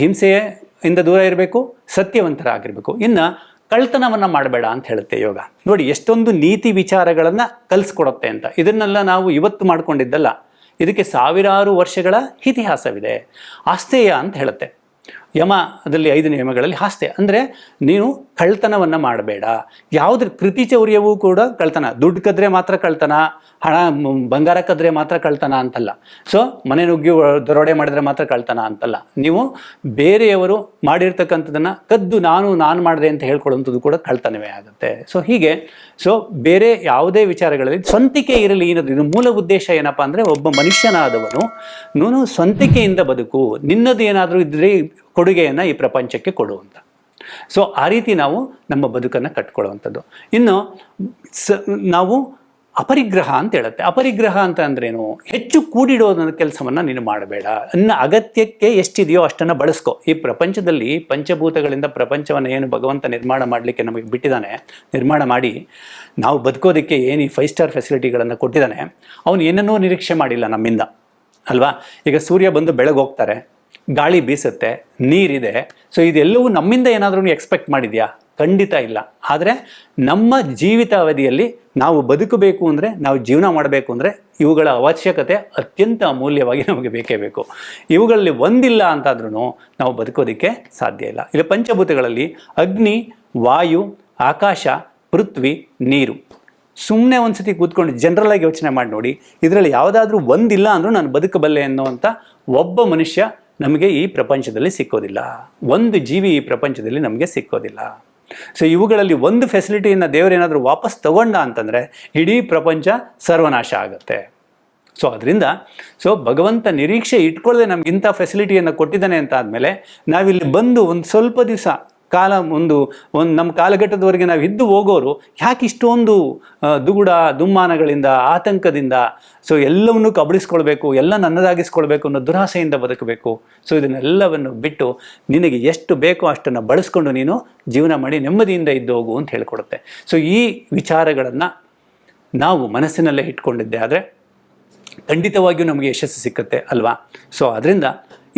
ಅಹಿಂಸೆಯಿಂದ ದೂರ ಇರಬೇಕು, ಸತ್ಯವಂತರಾಗಿರಬೇಕು. ಇನ್ನು ಕಳ್ತನವನ್ನು ಮಾಡಬೇಡ ಅಂತ ಹೇಳುತ್ತೆ ಯೋಗ. ನೋಡಿ, ಎಷ್ಟೊಂದು ನೀತಿ ವಿಚಾರಗಳನ್ನು ಕಲಿಸ್ಕೊಡುತ್ತೆ ಅಂತ. ಇದನ್ನೆಲ್ಲ ನಾವು ಇವತ್ತು ಮಾಡ್ಕೊಂಡಿದ್ದಲ್ಲ. ಇದಕ್ಕೆ ಸಾವಿರಾರು ವರ್ಷಗಳ ಇತಿಹಾಸವಿದೆ. ಆಸ್ತೇಯ ಅಂತ ಹೇಳುತ್ತೆ. ಯಮದಲ್ಲಿ ಐದು ನಿಯಮಗಳಲ್ಲಿ ಹಾಸ್ತೆ ಅಂದರೆ ನೀನು ಕಳ್ತನವನ್ನು ಮಾಡಬೇಡ. ಯಾವುದ್ರ ಕೃತಿ ಚೌರ್ಯವೂ ಕೂಡ ಕಳ್ತನ ದುಡ್ಡು ಕದ್ರೆ ಮಾತ್ರ ಕಳ್ತನ ಹಣ ಬಂಗಾರ ಕದ್ರೆ ಮಾತ್ರ ಕಳ್ತನ ಅಂತಲ್ಲ. ಸೊ ಮನೆ ನುಗ್ಗಿ ದರೋಡೆ ಮಾಡಿದ್ರೆ ಮಾತ್ರ ಕಳ್ತನ ಅಂತಲ್ಲ. ನೀವು ಬೇರೆಯವರು ಮಾಡಿರ್ತಕ್ಕಂಥದ್ದನ್ನು ಕದ್ದು ನಾನು ನಾನು ಮಾಡಿದೆ ಅಂತ ಹೇಳ್ಕೊಳ್ಳುವಂಥದ್ದು ಕೂಡ ಕಳ್ತನವೇ ಆಗುತ್ತೆ. ಸೊ ಹೀಗೆ ಸೊ ಬೇರೆ ಯಾವುದೇ ವಿಚಾರಗಳಲ್ಲಿ ಸ್ವಂತಿಕೆ ಇರಲಿ ಏನದು ಇದು ಮೂಲ ಉದ್ದೇಶ ಏನಪ್ಪ ಅಂದರೆ ಒಬ್ಬ ಮನುಷ್ಯನಾದವನು, ನೀನು ಸ್ವಂತಿಕೆಯಿಂದ ಬದುಕು. ನಿನ್ನದು ಏನಾದರೂ ಇದ್ದರೆ ಕೊಡುಗೆಯನ್ನು ಈ ಪ್ರಪಂಚಕ್ಕೆ ಕೊಡುವಂಥ ಸೊ ಆ ರೀತಿ ನಾವು ನಮ್ಮ ಬದುಕನ್ನು ಕಟ್ಕೊಳ್ಳುವಂಥದ್ದು. ಇನ್ನು ಸ, ನಾವು ಅಪರಿಗ್ರಹ ಅಂತ ಹೇಳುತ್ತೆ. ಅಪರಿಗ್ರಹ ಅಂತ ಅಂದ್ರೇನು? ಹೆಚ್ಚು ಕೂಡಿಡೋದನ್ನ ಕೆಲಸವನ್ನು ನೀನು ಮಾಡಬೇಡ. ಅನ್ನ ಅಗತ್ಯಕ್ಕೆ ಎಷ್ಟಿದೆಯೋ ಅಷ್ಟನ್ನು ಬಳಸ್ಕೊ. ಈ ಪ್ರಪಂಚದಲ್ಲಿ ಪಂಚಭೂತಗಳಿಂದ ಪ್ರಪಂಚವನ್ನು ಏನು ಭಗವಂತ ನಿರ್ಮಾಣ ಮಾಡಲಿಕ್ಕೆ ನಮಗೆ ಬಿಟ್ಟಿದ್ದಾನೆ, ನಿರ್ಮಾಣ ಮಾಡಿ ನಾವು ಬದುಕೋದಕ್ಕೆ ಏನು ಈ ಫೈವ್ ಸ್ಟಾರ್ ಫೆಸಿಲಿಟಿಗಳನ್ನು ಕೊಟ್ಟಿದ್ದಾನೆ, ಅವನು ಏನನ್ನೂ ನಿರೀಕ್ಷೆ ಮಾಡಿಲ್ಲ ನಮ್ಮಿಂದ. ಅಲ್ವಾ? ಈಗ ಸೂರ್ಯ ಬಂದು ಬೆಳಗ್ಗೆ ಹೋಗ್ತಾರೆ. ಗಾಳಿ ಬೀಸುತ್ತೆ, ನೀರಿದೆ. ಸೊ ಇದೆಲ್ಲವೂ ನಮ್ಮಿಂದ ಏನಾದರೂ ಎಕ್ಸ್ಪೆಕ್ಟ್ ಮಾಡಿದ್ಯಾ? ಖಂಡಿತ ಇಲ್ಲ. ಆದರೆ ನಮ್ಮ ಜೀವಿತ ಅವಧಿಯಲ್ಲಿ ನಾವು ಬದುಕಬೇಕು ಅಂದರೆ, ನಾವು ಜೀವನ ಮಾಡಬೇಕು ಅಂದರೆ ಇವುಗಳ ಅವಶ್ಯಕತೆ ಅತ್ಯಂತ ಅಮೂಲ್ಯವಾಗಿ ನಮಗೆ ಬೇಕೇ ಬೇಕು. ಇವುಗಳಲ್ಲಿ ಒಂದಿಲ್ಲ ಅಂತಾದ್ರೂ ನಾವು ಬದುಕೋದಕ್ಕೆ ಸಾಧ್ಯ ಇಲ್ಲ. ಇಲ್ಲಿ ಪಂಚಭೂತಗಳಲ್ಲಿ ಅಗ್ನಿ, ವಾಯು, ಆಕಾಶ, ಪೃಥ್ವಿ, ನೀರು. ಸುಮ್ಮನೆ ಒಂದ್ಸತಿ ಕೂತ್ಕೊಂಡು ಜನರಲ್ ಆಗಿ ಯೋಚನೆ ಮಾಡಿ ನೋಡಿ, ಇದರಲ್ಲಿ ಯಾವುದಾದ್ರೂ ಒಂದಿಲ್ಲ ಅಂದರೂ ನಾನು ಬದುಕಬಲ್ಲೆ ಅನ್ನುವಂಥ ಒಬ್ಬ ಮನುಷ್ಯ ನಮಗೆ ಈ ಪ್ರಪಂಚದಲ್ಲಿ ಸಿಕ್ಕೋದಿಲ್ಲ. ಒಂದು ಜೀವಿ ಈ ಪ್ರಪಂಚದಲ್ಲಿ ನಮಗೆ ಸಿಕ್ಕೋದಿಲ್ಲ. ಸೊ ಇವುಗಳಲ್ಲಿ ಒಂದು ಫೆಸಿಲಿಟಿಯನ್ನು ದೇವರೇನಾದರೂ ವಾಪಸ್ ತಗೊಂಡ ಅಂತಂದರೆ ಇಡೀ ಪ್ರಪಂಚ ಸರ್ವನಾಶ ಆಗುತ್ತೆ. ಸೊ ಅದರಿಂದ ಸೊ ಭಗವಂತ ನಿರೀಕ್ಷೆ ಇಟ್ಕೊಳ್ಳದೆ ನಮ್ಗೆ ಇಂಥ ಫೆಸಿಲಿಟಿಯನ್ನು ಕೊಟ್ಟಿದ್ದಾನೆ ಅಂತ ಆದಮೇಲೆ ನಾವಿಲ್ಲಿ ಬಂದು ಒಂದು ಸ್ವಲ್ಪ ದಿವಸ ಕಾಲ ಒಂದು ಒಂದು ನಮ್ಮ ಕಾಲಘಟ್ಟದವರೆಗೆ ನಾವು ಇದ್ದು ಹೋಗೋರು ಯಾಕೆ ಇಷ್ಟೊಂದು ದುಗುಡ, ದುಮ್ಮಾನಗಳಿಂದ, ಆತಂಕದಿಂದ, ಸೊ ಎಲ್ಲವನ್ನು ಕಬಳಿಸ್ಕೊಳ್ಬೇಕು, ಎಲ್ಲ ನನ್ನದಾಗಿಸ್ಕೊಳ್ಬೇಕು ಅನ್ನೋ ದುರಾಸೆಯಿಂದ ಬದುಕಬೇಕು. ಸೊ ಇದನ್ನೆಲ್ಲವನ್ನು ಬಿಟ್ಟು ನಿನಗೆ ಎಷ್ಟು ಬೇಕೋ ಅಷ್ಟನ್ನು ಬಳಸ್ಕೊಂಡು ನೀನು ಜೀವನ ಮಾಡಿ ನೆಮ್ಮದಿಯಿಂದ ಇದ್ದು ಹೋಗು ಅಂತ ಹೇಳಿಕೊಡುತ್ತೆ. ಸೊ ಈ ವಿಚಾರಗಳನ್ನು ನಾವು ಮನಸ್ಸಿನಲ್ಲೇ ಇಟ್ಕೊಂಡಿದ್ದೆ ಆದರೆ ಖಂಡಿತವಾಗಿಯೂ ನಮಗೆ ಯಶಸ್ಸು ಸಿಕ್ಕುತ್ತೆ ಅಲ್ವಾ? ಸೊ ಅದರಿಂದ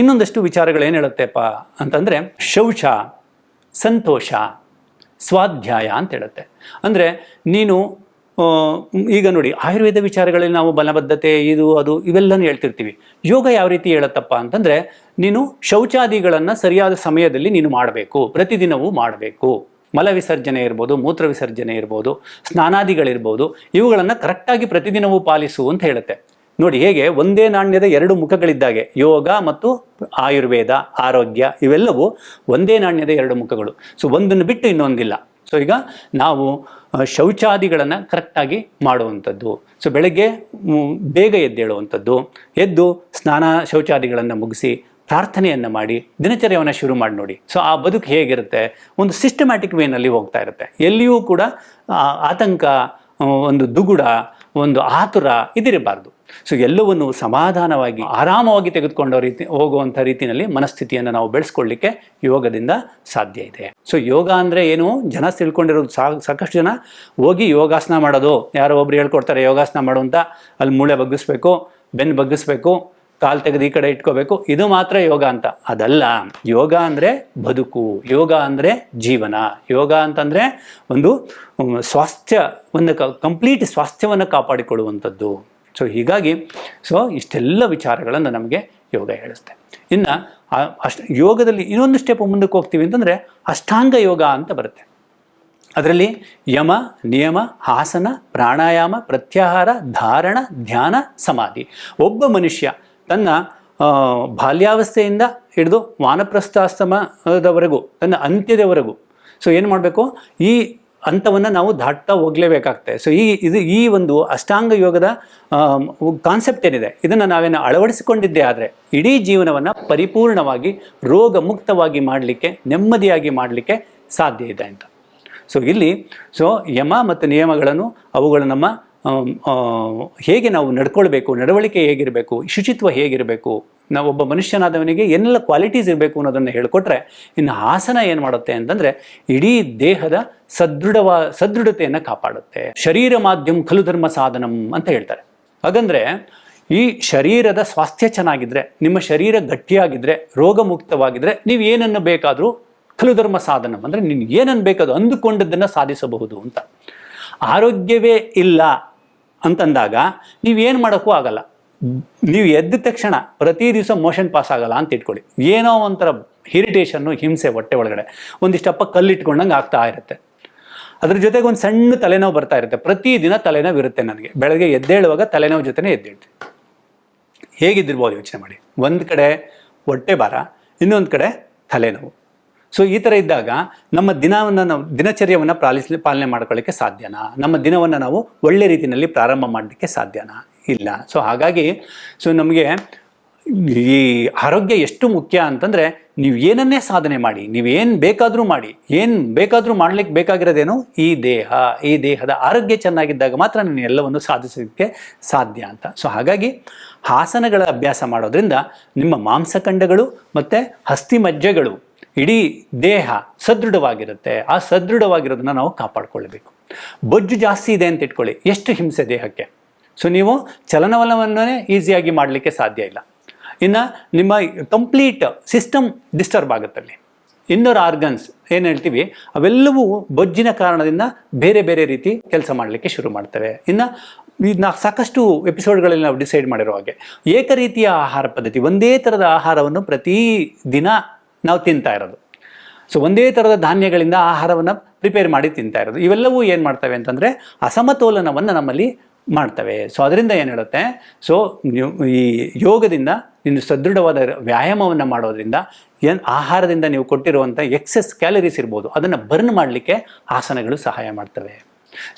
ಇನ್ನೊಂದಷ್ಟು ವಿಚಾರಗಳು ಏನು ಹೇಳುತ್ತೆಪ್ಪ ಅಂತಂದರೆ ಶೌಚ. ಸಂತೋಷ, ಸ್ವಾಧ್ಯಾಯ ಅಂತ ಹೇಳುತ್ತೆ ಅಂದರೆ ನೀನು ಈಗ ನೋಡಿ, ಆಯುರ್ವೇದ ವಿಚಾರಗಳಲ್ಲಿ ನಾವು ಬಲಬದ್ಧತೆ, ಇದು, ಅದು, ಇವೆಲ್ಲನೂ ಹೇಳ್ತಿರ್ತೀವಿ. ಯೋಗ ಯಾವ ರೀತಿ ಹೇಳುತ್ತಪ್ಪ ಅಂತಂದರೆ, ನೀನು ಶೌಚಾದಿಗಳನ್ನು ಸರಿಯಾದ ಸಮಯದಲ್ಲಿ ನೀನು ಮಾಡಬೇಕು, ಪ್ರತಿದಿನವೂ ಮಾಡಬೇಕು. ಮಲ ವಿಸರ್ಜನೆ ಇರ್ಬೋದು, ಮೂತ್ರ ವಿಸರ್ಜನೆ ಇರ್ಬೋದು, ಸ್ನಾನಾದಿಗಳಿರ್ಬೋದು, ಇವುಗಳನ್ನು ಕರೆಕ್ಟಾಗಿ ಪ್ರತಿದಿನವೂ ಪಾಲಿಸು ಅಂತ ಹೇಳುತ್ತೆ. ನೋಡಿ ಹೇಗೆ ಒಂದೇ ನಾಣ್ಯದ ಎರಡು ಮುಖಗಳಿದ್ದಾಗೆ, ಯೋಗ ಮತ್ತು ಆಯುರ್ವೇದ, ಆರೋಗ್ಯ, ಇವೆಲ್ಲವೂ ಒಂದೇ ನಾಣ್ಯದ ಎರಡು ಮುಖಗಳು. ಸೊ ಒಂದನ್ನು ಬಿಟ್ಟು ಇನ್ನೊಂದಿಲ್ಲ. ಸೊ ಈಗ ನಾವು ಶೌಚಾದಿಗಳನ್ನು ಕರೆಕ್ಟಾಗಿ ಮಾಡುವಂಥದ್ದು. ಸೊ ಬೆಳಗ್ಗೆ ಬೇಗ ಎದ್ದೇಳುವಂಥದ್ದು. ಎದ್ದು ಸ್ನಾನ ಶೌಚಾದಿಗಳನ್ನು ಮುಗಿಸಿ ಪ್ರಾರ್ಥನೆಯನ್ನು ಮಾಡಿ, ದಿನಚರ್ಯವನ್ನು ಶುರು ಮಾಡಿ ನೋಡಿ. ಸೊ ಆ ಬದುಕು ಹೇಗಿರುತ್ತೆ? ಒಂದು ಸಿಸ್ಟಮ್ಯಾಟಿಕ್ ವೇನಲ್ಲಿ ಹೋಗ್ತಾ ಇರುತ್ತೆ. ಎಲ್ಲಿಯೂ ಕೂಡ ಆತಂಕ ಒಂದು ದುಗುಡ ಒಂದು ಆತುರ ಇದಿರಬಾರ್ದು. ಸೊ ಎಲ್ಲವನ್ನು ಸಮಾಧಾನವಾಗಿ, ಆರಾಮವಾಗಿ ತೆಗೆದುಕೊಂಡ ರೀತಿ, ಹೋಗುವಂಥ ರೀತಿಯಲ್ಲಿ ಮನಸ್ಥಿತಿಯನ್ನು ನಾವು ಬೆಳೆಸ್ಕೊಳ್ಳಿಕ್ಕೆ ಯೋಗದಿಂದ ಸಾಧ್ಯ ಇದೆ. ಸೊ ಯೋಗ ಅಂದರೆ ಏನು? ಜನ ತಿಳ್ಕೊಂಡಿರೋದು ಸಾಕಷ್ಟು ಜನ ಹೋಗಿ ಯೋಗಾಸನ ಮಾಡೋದು. ಯಾರೋ ಒಬ್ರು ಹೇಳ್ಕೊಡ್ತಾರೆ, ಯೋಗಾಸನ ಮಾಡು ಅಂತ. ಅಲ್ಲಿ ಮೂಳೆ ಬಗ್ಗಿಸ್ಬೇಕು, ಬೆನ್ನು ಬಗ್ಗಿಸ್ಬೇಕು ಕಾಲು ತೆಗೆದು ಈ ಕಡೆ ಇಟ್ಕೋಬೇಕು. ಇದು ಮಾತ್ರ ಯೋಗ ಅಂತ. ಅದಲ್ಲ, ಯೋಗ ಅಂದರೆ ಬದುಕು, ಯೋಗ ಅಂದರೆ ಜೀವನ. ಯೋಗ ಅಂತಂದರೆ ಒಂದು ಸ್ವಾಸ್ಥ್ಯ, ಒಂದು ಕಂಪ್ಲೀಟ್ ಸ್ವಾಸ್ಥ್ಯವನ್ನು ಕಾಪಾಡಿಕೊಳ್ಳುವಂಥದ್ದು. ಸೊ, ಹೀಗಾಗಿ, ಸೊ, ಇಷ್ಟೆಲ್ಲ ವಿಚಾರಗಳನ್ನು ನಮಗೆ ಯೋಗ ಹೇಳಿಸುತ್ತೆ ಇನ್ನು ಅಷ್ಟ, ಯೋಗದಲ್ಲಿ ಇನ್ನೊಂದು ಸ್ಟೆಪ್ ಮುಂದಕ್ಕೆ ಹೋಗ್ತೀವಿ ಅಂತಂದರೆ ಅಷ್ಟಾಂಗ ಯೋಗ ಅಂತ ಬರುತ್ತೆ. ಅದರಲ್ಲಿ ಯಮ, ನಿಯಮ ಆಸನ ಪ್ರಾಣಾಯಾಮ, ಪ್ರತ್ಯಾಹಾರ, ಧಾರಣ, ಧ್ಯಾನ, ಸಮಾಧಿ. ಒಬ್ಬ ಮನುಷ್ಯ ತನ್ನ ಬಾಲ್ಯಾವಸ್ಥೆಯಿಂದ ಹಿಡಿದು ವಾನಪ್ರಸ್ಥಾಶ್ರಮದವರೆಗೂ, ತನ್ನ ಅಂತ್ಯದವರೆಗೂ. ಸೊ ಏನು ಮಾಡಬೇಕು? ಈ ಹಂತವನ್ನು ನಾವು ದಾಟ್ತಾ ಹೋಗಲೇಬೇಕಾಗ್ತದೆ. ಸೊ ಈ, ಇದು ಈ ಒಂದು ಅಷ್ಟಾಂಗ ಯೋಗದ ಕಾನ್ಸೆಪ್ಟ್ ಏನಿದೆ? ಇದನ್ನು ನಾವೇನು ಅಳವಡಿಸಿಕೊಂಡಿದ್ದೇ ಆದರೆ, ಇಡೀ ಜೀವನವನ್ನು ಪರಿಪೂರ್ಣವಾಗಿ ರೋಗ ಮುಕ್ತವಾಗಿ ಮಾಡಲಿಕ್ಕೆ, ನೆಮ್ಮದಿಯಾಗಿ ಮಾಡಲಿಕ್ಕೆ ಸಾಧ್ಯ ಇದೆ ಅಂತ. ಸೊ ಇಲ್ಲಿ ಸೊ ಯಮ ಮತ್ತು ನಿಯಮಗಳನ್ನು ಅವುಗಳು ನಮ್ಮ ಹೇಗೆ ನಾವು ನಡ್ಕೊಳ್ಬೇಕು, ನಡವಳಿಕೆ ಹೇಗಿರಬೇಕು, ಶುಚಿತ್ವ ಹೇಗಿರಬೇಕು, ನಾವು ಒಬ್ಬ ಮನುಷ್ಯನಾದವನಿಗೆ ಏನೆಲ್ಲ ಕ್ವಾಲಿಟೀಸ್ ಇರಬೇಕು ಅನ್ನೋದನ್ನು ಹೇಳಿಕೊಟ್ರೆ ಇನ್ನು ಆಸನ ಏನು ಮಾಡುತ್ತೆ ಅಂತಂದರೆ ಇಡೀ ದೇಹದ ಸದೃಢವ, ಸದೃಢತೆಯನ್ನು ಕಾಪಾಡುತ್ತೆ. ಶರೀರ ಮಾಧ್ಯಮ ಖಲು ಧರ್ಮ ಸಾಧನಂ ಅಂತ ಹೇಳ್ತಾರೆ. ಹಾಗಂದ್ರೆ ಈ ಶರೀರದ ಸ್ವಾಸ್ಥ್ಯ ಚೆನ್ನಾಗಿದ್ರೆ, ನಿಮ್ಮ ಶರೀರ ಗಟ್ಟಿಯಾಗಿದ್ರೆ, ರೋಗಮುಕ್ತವಾಗಿದ್ರೆ ನೀವು ಏನನ್ನು ಬೇಕಾದರೂ ಖಲು ಧರ್ಮ ಸಾಧನ ಅಂದರೆ ನೀನು ಏನನ್ನು ಬೇಕಾದರೂ ಅಂದುಕೊಂಡದ್ದನ್ನು ಸಾಧಿಸಬಹುದು ಅಂತ. ಆರೋಗ್ಯವೇ ಇಲ್ಲ. ಅಂತಂದಾಗ ನೀವೇನು ಮಾಡೋಕ್ಕೂ ಆಗಲ್ಲ. ನೀವು ಎದ್ದ ತಕ್ಷಣ ಪ್ರತಿ ದಿವಸ ಮೋಷನ್ ಪಾಸ್ ಆಗಲ್ಲ ಅಂತ ಇಟ್ಕೊಳ್ಳಿ. ಏನೋ ಒಂಥರ ಇರಿಟೇಷನ್ನು ಹಿಂಸೆ ಹೊಟ್ಟೆ ಒಳಗಡೆ. ಒಂದಿಷ್ಟಪ್ಪ ಕಲ್ಲಿಟ್ಕೊಂಡಂಗೆ ಆಗ್ತಾ ಇರುತ್ತೆ. ಅದ್ರ ಜೊತೆಗೆ ಒಂದು ಸಣ್ಣ ತಲೆನೋವು ಬರ್ತಾ ಇರುತ್ತೆ. ಪ್ರತಿದಿನ ತಲೆನೋವು ಇರುತ್ತೆ ನನಗೆ. ಬೆಳಗ್ಗೆ ಎದ್ದೇಳುವಾಗ ತಲೆನೋವು ಜೊತೆನೇ ಎದ್ದೇಳ್ತೀನಿ. ಹೇಗಿದ್ದಿರ್ಬೋದು ಯೋಚನೆ ಮಾಡಿ. ಒಂದು ಕಡೆ ಹೊಟ್ಟೆ ಭಾರ, ಇನ್ನೊಂದು ಕಡೆ ತಲೆನೋವು. ಸೊ ಈ ಥರ ಇದ್ದಾಗ ನಮ್ಮ ದಿನವನ್ನು ನಾವು, ದಿನಚರ್ಯವನ್ನು ಪಾಲಿಸ್ ಪಾಲನೆ ಮಾಡ್ಕೊಳ್ಳಿಕ್ಕೆ ಸಾಧ್ಯನಾ? ನಮ್ಮ ದಿನವನ್ನು ನಾವು ಒಳ್ಳೆ ರೀತಿಯಲ್ಲಿ ಪ್ರಾರಂಭ ಮಾಡಲಿಕ್ಕೆ ಸಾಧ್ಯನಾ? ಇಲ್ಲ. ಸೊ ಹಾಗಾಗಿ ಸೊ ನಮಗೆ ಈ ಆರೋಗ್ಯ ಎಷ್ಟು ಮುಖ್ಯ ಅಂತಂದರೆ ನೀವು ಏನನ್ನೇ ಸಾಧನೆ ಮಾಡಿ, ನೀವು ಏನು ಬೇಕಾದರೂ ಮಾಡಿ, ಏನು ಬೇಕಾದರೂ ಮಾಡ್ಲಿಕ್ಕೆ ಬೇಕಾಗಿರೋದೇನು ಈ ದೇಹ, ಈ ದೇಹದ ಆರೋಗ್ಯ ಚೆನ್ನಾಗಿದ್ದಾಗ ಮಾತ್ರ ನೀನು ಎಲ್ಲವನ್ನು ಸಾಧಿಸೋದಕ್ಕೆ ಸಾಧ್ಯ ಅಂತ. ಸೊ ಹಾಗಾಗಿ ಆಸನಗಳ ಅಭ್ಯಾಸ ಮಾಡೋದ್ರಿಂದ ನಿಮ್ಮ ಮಾಂಸಖಂಡಗಳು ಮತ್ತು ಹಸ್ತಿ ಮಜ್ಜೆಗಳು ಇಡೀ ದೇಹ ಸದೃಢವಾಗಿರುತ್ತೆ. ಆ ಸದೃಢವಾಗಿರೋದನ್ನ ನಾವು ಕಾಪಾಡ್ಕೊಳ್ಬೇಕು. ಬೊಜ್ಜು ಜಾಸ್ತಿ ಇದೆ ಅಂತ ಇಟ್ಕೊಳ್ಳಿ. ಎಷ್ಟು ಹಿಂಸೆ ದೇಹಕ್ಕೆ? ಸೊ ನೀವು ಚಲನವಲನವನ್ನೇ ಈಸಿಯಾಗಿ ಮಾಡಲಿಕ್ಕೆ ಸಾಧ್ಯ ಇಲ್ಲ. ಇನ್ನು ನಿಮ್ಮ ಕಂಪ್ಲೀಟ್ ಸಿಸ್ಟಮ್ ಡಿಸ್ಟರ್ಬ್ ಆಗುತ್ತಲ್ಲಿ ಇನ್ನರ್ ಆರ್ಗನ್ಸ್ ಏನು ಹೇಳ್ತೀವಿ? ಅವೆಲ್ಲವೂ ಬೊಜ್ಜಿನ ಕಾರಣದಿಂದ ಬೇರೆ ಬೇರೆ ರೀತಿ ಕೆಲಸ ಮಾಡಲಿಕ್ಕೆ ಶುರು ಮಾಡ್ತವೆ. ಇನ್ನು ನಾ ಸಾಕಷ್ಟು ಎಪಿಸೋಡ್ಗಳಲ್ಲಿ ನಾವು ಡಿಸೈಡ್ ಮಾಡಿರೋ ಹಾಗೆ ಏಕರೀತಿಯ ಆಹಾರ ಪದ್ಧತಿ, ಒಂದೇ ಥರದ ಆಹಾರವನ್ನು ಪ್ರತಿ ದಿನ ನಾವು ತಿಂತಾ ಇರೋದು. ಸೊ ಒಂದೇ ಥರದ ಧಾನ್ಯಗಳಿಂದ ಆಹಾರವನ್ನು ಪ್ರಿಪೇರ್ ಮಾಡಿ ತಿಂತಾ ಇರೋದು. ಇವೆಲ್ಲವೂ ಏನು ಮಾಡ್ತವೆ ಅಂತಂದರೆ ಅಸಮತೋಲನವನ್ನು ನಮ್ಮಲ್ಲಿ ಮಾಡ್ತವೆ. ಸೊ ಅದರಿಂದ ಏನು ಹೇಳುತ್ತೆ? ಸೊ ಈ ಯೋಗದಿಂದ ನೀನು ಸದೃಢವಾದ ವ್ಯಾಯಾಮವನ್ನು ಮಾಡೋದ್ರಿಂದ ಏನು ಆಹಾರದಿಂದ ನೀವು ಕೊಟ್ಟಿರುವಂಥ ಎಕ್ಸೆಸ್ ಕ್ಯಾಲರೀಸ್ ಇರ್ಬೋದು, ಅದನ್ನು ಬರ್ನ್ ಮಾಡಲಿಕ್ಕೆ ಆಸನಗಳು ಸಹಾಯ ಮಾಡ್ತವೆ.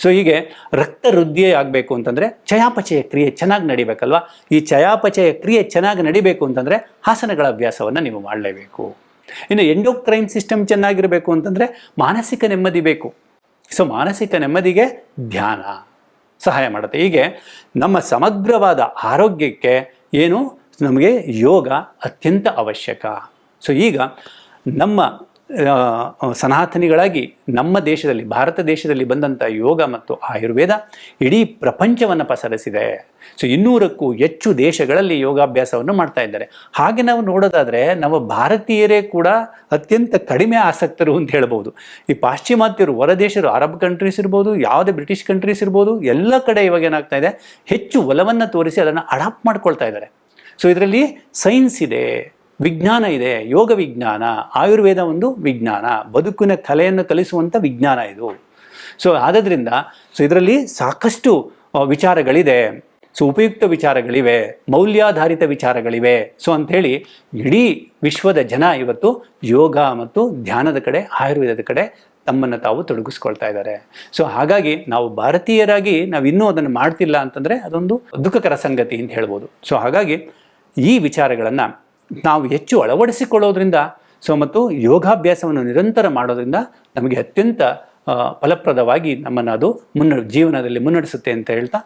ಸೊ ಹೀಗೆ ರಕ್ತ ವೃದ್ಧಿ ಆಗಬೇಕು ಅಂತಂದರೆ ಚಯಾಪಚಯ ಕ್ರಿಯೆ ಚೆನ್ನಾಗಿ ನಡಿಬೇಕಲ್ವ? ಈ ಚಯಾಪಚಯ ಕ್ರಿಯೆ ಚೆನ್ನಾಗಿ ನಡಿಬೇಕು ಅಂತಂದರೆ ಆಸನಗಳ ಅಭ್ಯಾಸವನ್ನು ನೀವು ಮಾಡಲೇಬೇಕು. ಇನ್ನು ಎಂಡೋಕ್ರೈನ್ ಸಿಸ್ಟಮ್ ಚೆನ್ನಾಗಿರಬೇಕು ಅಂತಂದರೆ ಮಾನಸಿಕ ನೆಮ್ಮದಿ ಬೇಕು. ಸೊ ಮಾನಸಿಕ ನೆಮ್ಮದಿಗೆ ಧ್ಯಾನ ಸಹಾಯ ಮಾಡುತ್ತೆ. ಹೀಗೆ ನಮ್ಮ ಸಮಗ್ರವಾದ ಆರೋಗ್ಯಕ್ಕೆ ಏನು? ನಮಗೆ ಯೋಗ ಅತ್ಯಂತ ಅವಶ್ಯಕ. ಸೊ ಈಗ ನಮ್ಮ ಸನಾತನಿಗಳಾಗಿ ನಮ್ಮ ದೇಶದಲ್ಲಿ, ಭಾರತ ದೇಶದಲ್ಲಿ ಬಂದಂಥ ಯೋಗ ಮತ್ತು ಆಯುರ್ವೇದ ಇಡೀ ಪ್ರಪಂಚವನ್ನು ಪಸರಿಸಿದೆ. ಸೊ ಇನ್ನೂರಕ್ಕೂ ಹೆಚ್ಚು ದೇಶಗಳಲ್ಲಿ ಯೋಗಾಭ್ಯಾಸವನ್ನು ಮಾಡ್ತಾ ಇದ್ದಾರೆ. ಹಾಗೆ ನಾವು ನೋಡೋದಾದರೆ, ನಮ್ಮ ಭಾರತೀಯರೇ ಕೂಡ ಅತ್ಯಂತ ಕಡಿಮೆ ಆಸಕ್ತರು ಅಂತ ಹೇಳ್ಬೋದು. ಈ ಪಾಶ್ಚಿಮಾತ್ಯರು, ಹೊರದೇಶರು, ಅರಬ್ ಕಂಟ್ರೀಸ್ ಇರ್ಬೋದು, ಯಾವುದೇ ಬ್ರಿಟಿಷ್ ಕಂಟ್ರೀಸ್ ಇರ್ಬೋದು, ಎಲ್ಲ ಕಡೆ ಇವಾಗ ಏನಾಗ್ತಾ ಇದೆ, ಹೆಚ್ಚು ಒಲವನ್ನು ತೋರಿಸಿ ಅದನ್ನು ಅಡಾಪ್ಟ್ ಮಾಡ್ಕೊಳ್ತಾ ಇದ್ದಾರೆ. ಸೊ ಇದರಲ್ಲಿ ಸೈನ್ಸ್ ಇದೆ. ವಿಜ್ಞಾನ ಇದೆ, ಯೋಗ ವಿಜ್ಞಾನ, ಆಯುರ್ವೇದ ಒಂದು ವಿಜ್ಞಾನ, ಬದುಕಿನ ಕಲೆಯನ್ನು ಕಲಿಸುವಂಥ ವಿಜ್ಞಾನ ಇದು. ಸೊ ಆದ್ದರಿಂದ ಸೊ ಇದರಲ್ಲಿ ಸಾಕಷ್ಟು ವಿಚಾರಗಳಿದೆ. ಸೊ ಉಪಯುಕ್ತ ವಿಚಾರಗಳಿವೆ, ಮೌಲ್ಯಾಧಾರಿತ ವಿಚಾರಗಳಿವೆ. ಸೊ ಅಂಥೇಳಿ ಇಡೀ ವಿಶ್ವದ ಜನ ಇವತ್ತು ಯೋಗ ಮತ್ತು ಧ್ಯಾನದ ಕಡೆ, ಆಯುರ್ವೇದದ ಕಡೆ ತಮ್ಮನ್ನು ತಾವು ತೊಡಗಿಸ್ಕೊಳ್ತಾ ಇದ್ದಾರೆ. ಸೊ ಹಾಗಾಗಿ ನಾವು ಭಾರತೀಯರಾಗಿ ನಾವು ಇನ್ನೂ ಅದನ್ನು ಮಾಡ್ತಿಲ್ಲ ಅಂತಂದರೆ ಅದೊಂದು ದುಃಖಕರ ಸಂಗತಿ ಅಂತ ಹೇಳ್ಬೋದು. ಸೊ ಹಾಗಾಗಿ ಈ ವಿಚಾರಗಳನ್ನು ನಾವು ಹೆಚ್ಚು ಅಳವಡಿಸಿಕೊಳ್ಳೋದ್ರಿಂದ ಸೊ ಮತ್ತು ಯೋಗಾಭ್ಯಾಸವನ್ನು ನಿರಂತರ ಮಾಡೋದ್ರಿಂದ ನಮಗೆ ಅತ್ಯಂತ ಫಲಪ್ರದವಾಗಿ ನಮ್ಮನ್ನು ಅದು ಮುನ್ನ, ಜೀವನದಲ್ಲಿ ಮುನ್ನಡೆಸುತ್ತೆ ಅಂತ ಹೇಳ್ತಾ